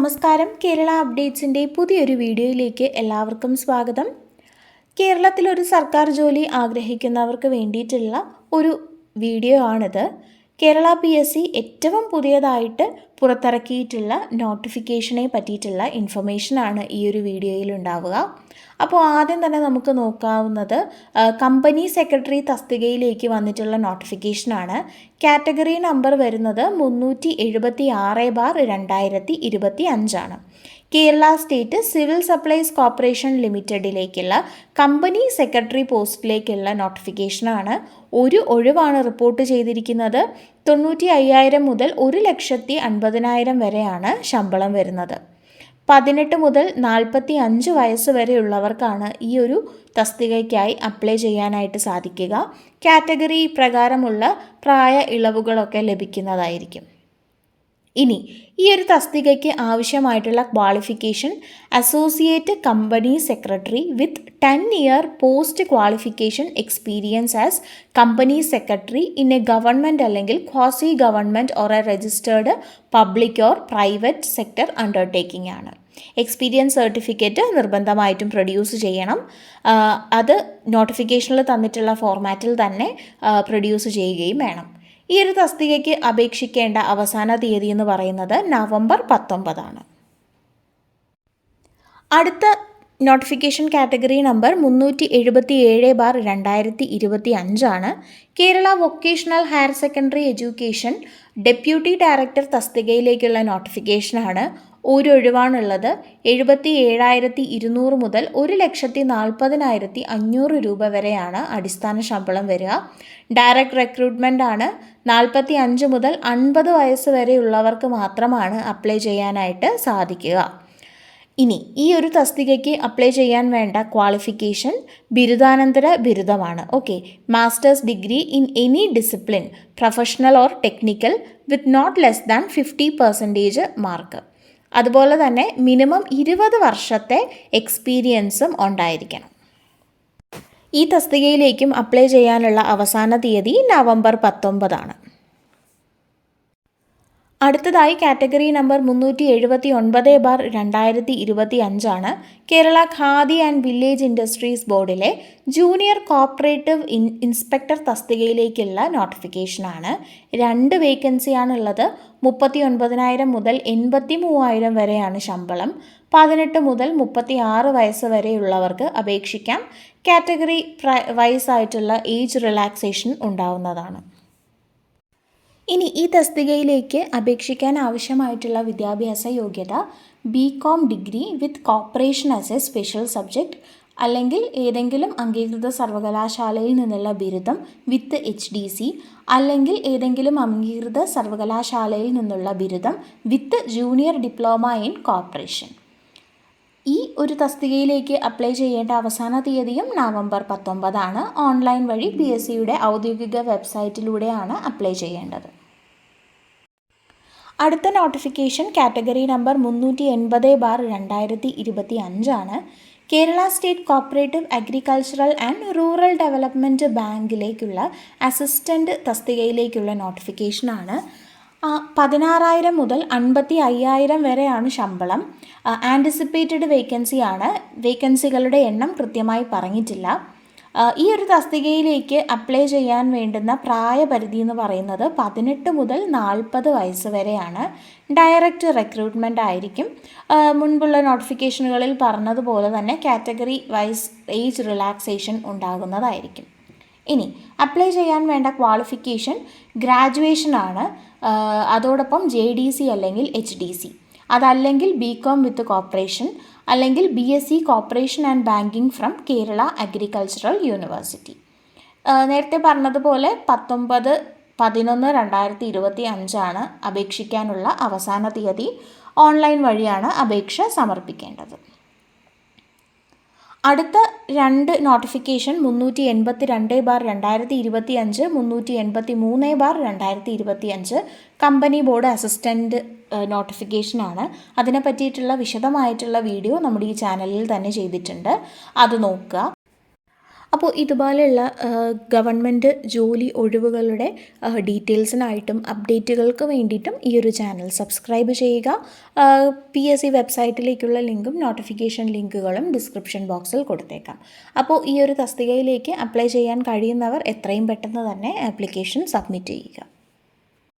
നമസ്കാരം. കേരള അപ്ഡേറ്റ്സിന്റെ പുതിയൊരു വീഡിയോയിലേക്ക് എല്ലാവർക്കും സ്വാഗതം. കേരളത്തിലൊരു സർക്കാർ ജോലി ആഗ്രഹിക്കുന്നവർക്ക് വേണ്ടിയിട്ടുള്ള ഒരു വീഡിയോ ആണിത്. കേരള പി എസ് സി ഏറ്റവും പുതിയതായിട്ട് പുറത്തിറക്കിയിട്ടുള്ള നോട്ടിഫിക്കേഷനെ പറ്റിയിട്ടുള്ള ഇൻഫർമേഷനാണ് ഈ ഒരു വീഡിയോയിൽ ഉണ്ടാവുക. അപ്പോൾ ആദ്യം തന്നെ നമുക്ക് നോക്കാവുന്നത് കമ്പനി സെക്രട്ടറി തസ്തികയിലേക്ക് വന്നിട്ടുള്ള നോട്ടിഫിക്കേഷനാണ് കാറ്റഗറി നമ്പർ വരുന്നത് മുന്നൂറ്റി എഴുപത്തി ആറ് ബാർ രണ്ടായിരത്തി ഇരുപത്തി അഞ്ചാണ് Kerala state civil supplies corporation ലിമിറ്റഡിലേക്കുള്ള കമ്പനി സെക്രട്ടറി പോസ്റ്റിലേക്കുള്ള നോട്ടിഫിക്കേഷനാണ് ഒരു ഒഴിവാണ് റിപ്പോർട്ട് ചെയ്തിരിക്കുന്നത്. തൊണ്ണൂറ്റി അയ്യായിരം മുതൽ ഒരു ലക്ഷത്തി അൻപതിനായിരം വരെയാണ് ശമ്പളം വരുന്നത്. പതിനെട്ട് മുതൽ നാൽപ്പത്തി അഞ്ച് വയസ്സ് വരെയുള്ളവർക്കാണ് ഈ ഒരു തസ്തികയ്ക്കായി അപ്ലൈ ചെയ്യാനായിട്ട് സാധിക്കുക. കാറ്റഗറി പ്രകാരമുള്ള പ്രായ ഇളവുകളൊക്കെ ലഭിക്കുന്നതായിരിക്കും. ഇനി ഈ ഒരു തസ്തികയ്ക്ക് ആവശ്യമായിട്ടുള്ള qualification associate company secretary with ten year post qualification experience as company secretary in a government അല്ലെങ്കിൽ quasi government or a registered public or private sector undertaking ആണ്. എക്സ്പീരിയൻസ് സർട്ടിഫിക്കറ്റ് നിർബന്ധമായിട്ടും പ്രൊഡ്യൂസ് ചെയ്യണം. അത് നോട്ടിഫിക്കേഷനിൽ തന്നിട്ടുള്ള ഫോർമാറ്റിൽ തന്നെ പ്രൊഡ്യൂസ് ചെയ്യുകയും വേണം. ഈ ഒരു തസ്തികയ്ക്ക് അപേക്ഷിക്കേണ്ട അവസാന തീയതി എന്ന് പറയുന്നത് നവംബർ പത്തൊമ്പതാണ്. അടുത്ത നോട്ടിഫിക്കേഷൻ കാറ്റഗറി നമ്പർ മുന്നൂറ്റി എഴുപത്തി ഏഴ് ബാർ രണ്ടായിരത്തി ഇരുപത്തി അഞ്ചാണ് Kerala vocational higher secondary education deputy director തസ്തികയിലേക്കുള്ള നോട്ടിഫിക്കേഷനാണ് ഒരു ഒഴിവാണുള്ളത് എഴുപത്തി ഏഴായിരത്തി ഇരുന്നൂറ് മുതൽ ഒരു ലക്ഷത്തി നാൽപ്പതിനായിരത്തി അഞ്ഞൂറ് രൂപ വരെയാണ് അടിസ്ഥാന ശമ്പളം വരിക. ഡയറക്റ്റ് റിക്രൂട്ട്മെന്റ് ആണ്. നാൽപ്പത്തി അഞ്ച് മുതൽ അൻപത് വയസ്സ് വരെയുള്ളവർക്ക് മാത്രമാണ് അപ്ലൈ ചെയ്യാനായിട്ട് സാധിക്കുക. ഇനി ഈ ഒരു തസ്തികയ്ക്ക് അപ്ലൈ ചെയ്യാൻ വേണ്ട ക്വാളിഫിക്കേഷൻ ബിരുദാനന്തര ബിരുദമാണ്. Okay. Masters degree in any discipline professional or technical with not less than fifty percentage mark. അതുപോലെ തന്നെ മിനിമം ഇരുപത് വർഷത്തെ എക്സ്പീരിയൻസും ഉണ്ടായിരിക്കണം. ഈ തസ്തികയിലേക്കും അപ്ലൈ ചെയ്യാനുള്ള അവസാന തീയതി നവംബർ പത്തൊമ്പതാണ്. അടുത്തതായി കാറ്റഗറി നമ്പർ മുന്നൂറ്റി എഴുപത്തി ഒൻപത് ബാർ രണ്ടായിരത്തി ഇരുപത്തി അഞ്ചാണ് Kerala Khadi and village industries ബോർഡിലെ ജൂനിയർ കോപ്പറേറ്റീവ് ഇൻ ഇൻസ്പെക്ടർ തസ്തികയിലേക്കുള്ള നോട്ടിഫിക്കേഷനാണ്. രണ്ട് വേക്കൻസിയാണുള്ളത്. മുപ്പത്തി ഒൻപതിനായിരം മുതൽ എൺപത്തി മൂവായിരം വരെയാണ് ശമ്പളം. പതിനെട്ട് മുതൽ മുപ്പത്തി ആറ് വയസ്സ് വരെയുള്ളവർക്ക് അപേക്ഷിക്കാം. കാറ്റഗറി വൈസ് ആയിട്ടുള്ള ഏജ് റിലാക്സേഷൻ ഉണ്ടാവുന്നതാണ്. ഇനി ഈ തസ്തികയിലേക്ക് അപേക്ഷിക്കാൻ ആവശ്യമായിട്ടുള്ള വിദ്യാഭ്യാസ യോഗ്യത B Com degree with cooperation as a special subject അല്ലെങ്കിൽ ഏതെങ്കിലും അംഗീകൃത സർവകലാശാലയിൽ നിന്നുള്ള ബിരുദം വിത്ത് എച്ച് ഡി സി അല്ലെങ്കിൽ ഏതെങ്കിലും അംഗീകൃത സർവകലാശാലയിൽ നിന്നുള്ള ബിരുദം with junior diploma in corporation ഈ ഒരു തസ്തികയിലേക്ക് അപ്ലൈ ചെയ്യേണ്ട അവസാന തീയതിയും നവംബർ പത്തൊമ്പതാണ്. ഓൺലൈൻ വഴി പി എസ് സിയുടെ ഔദ്യോഗിക വെബ്സൈറ്റിലൂടെയാണ് അപ്ലൈ ചെയ്യേണ്ടത്. അടുത്ത നോട്ടിഫിക്കേഷൻ കാറ്റഗറി നമ്പർ മുന്നൂറ്റി എൺപത് ബാർ രണ്ടായിരത്തി ഇരുപത്തി അഞ്ചാണ് Kerala state cooperative agricultural and rural development ബാങ്കിലേക്കുള്ള assistant തസ്തികയിലേക്കുള്ള നോട്ടിഫിക്കേഷനാണ് പതിനാറായിരം മുതൽ അൻപത്തി അയ്യായിരം വരെയാണ് ശമ്പളം. ആന്റിസിപ്പേറ്റഡ് വേക്കൻസിയാണ് വേക്കൻസികളുടെ എണ്ണം കൃത്യമായി പറഞ്ഞിട്ടില്ല. ഈ ഒരു തസ്തികയിലേക്ക് അപ്ലൈ ചെയ്യാൻ വേണ്ടുന്ന പ്രായപരിധി എന്ന് പറയുന്നത് പതിനെട്ട് മുതൽ നാൽപ്പത് വയസ്സ് വരെയാണ്. ഡയറക്റ്റ് റിക്രൂട്ട്മെന്റ് ആയിരിക്കും. മുൻപുള്ള നോട്ടിഫിക്കേഷനുകളിൽ പറഞ്ഞതുപോലെ തന്നെ കാറ്റഗറി വൈസ് ഏജ് റിലാക്സേഷൻ ഉണ്ടാകുന്നതായിരിക്കും. ഇനി അപ്ലൈ ചെയ്യാൻ വേണ്ട ക്വാളിഫിക്കേഷൻ ഗ്രാജുവേഷൻ ആണ്. അതോടൊപ്പം ജെ ഡി സി അല്ലെങ്കിൽ എച്ച് ഡി സി അതല്ലെങ്കിൽ ബി കോം വിത്ത് കോപ്പറേഷൻ അല്ലെങ്കിൽ B S C cooperation and banking from Kerala agricultural university നേരത്തെ പറഞ്ഞതുപോലെ പത്തൊമ്പത് പതിനൊന്ന് രണ്ടായിരത്തി ഇരുപത്തി അഞ്ചാണ് അപേക്ഷിക്കാനുള്ള അവസാന തീയതി. ഓൺലൈൻ വഴിയാണ് അപേക്ഷ സമർപ്പിക്കേണ്ടത്. അടുത്ത രണ്ട് നോട്ടിഫിക്കേഷൻ മുന്നൂറ്റി എൺപത്തി രണ്ട് ബാർ രണ്ടായിരത്തി ഇരുപത്തി അഞ്ച് മുന്നൂറ്റി എൺപത്തി മൂന്ന് ബാർ രണ്ടായിരത്തി ഇരുപത്തി അഞ്ച് കമ്പനി ബോർഡ് അസിസ്റ്റന്റ് നോട്ടിഫിക്കേഷനാണ് അതിനെ പറ്റിയിട്ടുള്ള വിശദമായിട്ടുള്ള വീഡിയോ നമ്മുടെ ഈ ചാനലിൽ തന്നെ ചെയ്തിട്ടുണ്ട്. അത് നോക്കുക. അപ്പോൾ ഇതുപോലെയുള്ള ഗവൺമെന്റ് ജോലി ഒഴിവുകളുടെ ഡീറ്റെയിൽസിനായിട്ടും അപ്ഡേറ്റുകൾക്ക് വേണ്ടിയിട്ടും ഈ ഒരു ചാനൽ സബ്സ്ക്രൈബ് ചെയ്യുക. പി എസ് സി വെബ്സൈറ്റിലേക്കുള്ള ലിങ്കും നോട്ടിഫിക്കേഷൻ ലിങ്കുകളും ഡിസ്ക്രിപ്ഷൻ ബോക്സിൽ കൊടുത്തേക്കാം. അപ്പോൾ ഈ ഒരു തസ്തികയിലേക്ക് അപ്ലൈ ചെയ്യാൻ കഴിയുന്നവർ എത്രയും പെട്ടെന്ന് തന്നെ ആപ്ലിക്കേഷൻ സബ്മിറ്റ് ചെയ്യുക.